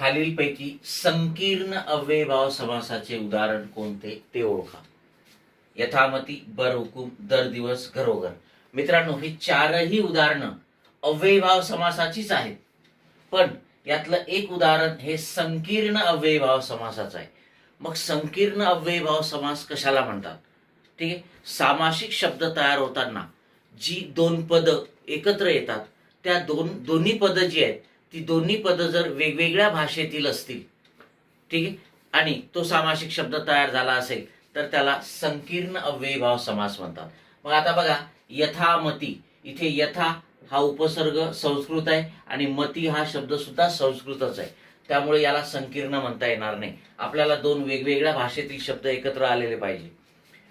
खालीलपैकी संकीर्ण अव्ययभाव समासाचे उदाहरण कोणते ते ओळखा. यथामती बर हुकूम दर दिवस घरोघर. मित्रांनो ही चारही उदाहरणं अव्ययभाव समासाचीच आहेत. पण यातलं एक उदाहरण हे संकीर्ण अव्ययभाव समासाचं आहे. मग संकीर्ण अव्ययभाव समास कशाला म्हणतात? ठीक आहे? सामासिक शब्द तयार होताना जी दोन पद एकत्र येतात त्या दोन दोन्ही पदं जी आहेत ती दोन्ही पदं जर वेगवेगळ्या भाषेतील असतील ठीक आहे? आणि तो सामासिक शब्द तयार झाला असेल तर त्याला संकीर्ण अव्ययभाव समास म्हणतात. मग आता बघा यथामती. इथे यथा हा उपसर्ग संस्कृत आहे आणि मती हा शब्द सुद्धा संस्कृतच आहे. त्यामुळे याला संकीर्ण म्हणता येणार नाही. आपल्याला दोन वेगवेगळ्या भाषेतील शब्द एकत्र आलेले पाहिजे.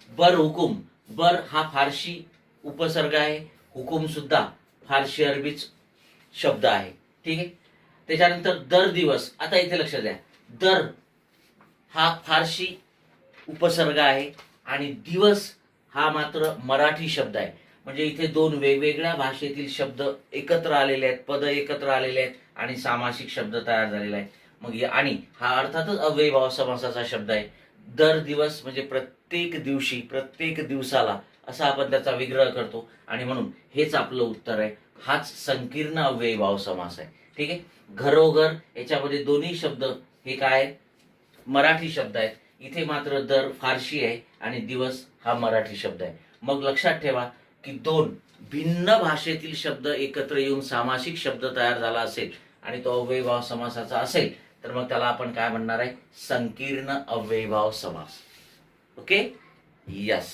बर हुकुम. बर हा फारशी उपसर्ग आहे. हुकुम सुद्धा फारशी अरबीच शब्द आहे. ठीक आहे? त्याच्यानंतर दर दिवस आता इथे लक्ष द्या दर हा फारशी उपसर्ग आहे आणि दिवस हा मात्र मराठी शब्द आहे. म्हणजे इथे दोन वेगवेगळ्या भाषेतील शब्द एकत्र आलेले आहेत पद एकत्र आलेले आहेत आणि सामासिक शब्द तयार झालेला आहे. मग आणि हा अर्थातच अव्ययभाव समासाचा शब्द आहे. दर दिवस म्हणजे प्रत्येक दिवशी प्रत्येक दिवसाला असा आपण त्याचा विग्रह करतो. आणि म्हणून हेच आपलं उत्तर आहे. हाच संकीर्ण अव्ययभाव समास आहे. ठीक आहे? घरोघर याच्यामध्ये दोन्ही शब्द हे काय मराठी शब्द आहेत. इथे मात्र दर फारशी आहे आणि दिवस हा मराठी शब्द आहे. मग लक्षात ठेवा की दोन भिन्न भाषेतील शब्द एकत्र येऊन सामासिक शब्द तयार झाला असेल आणि तो अव्ययभाव समासाचा असेल तर मग त्याला आपण काय म्हणणार आहे? संकीर्ण अव्ययभाव समास. ओके? यस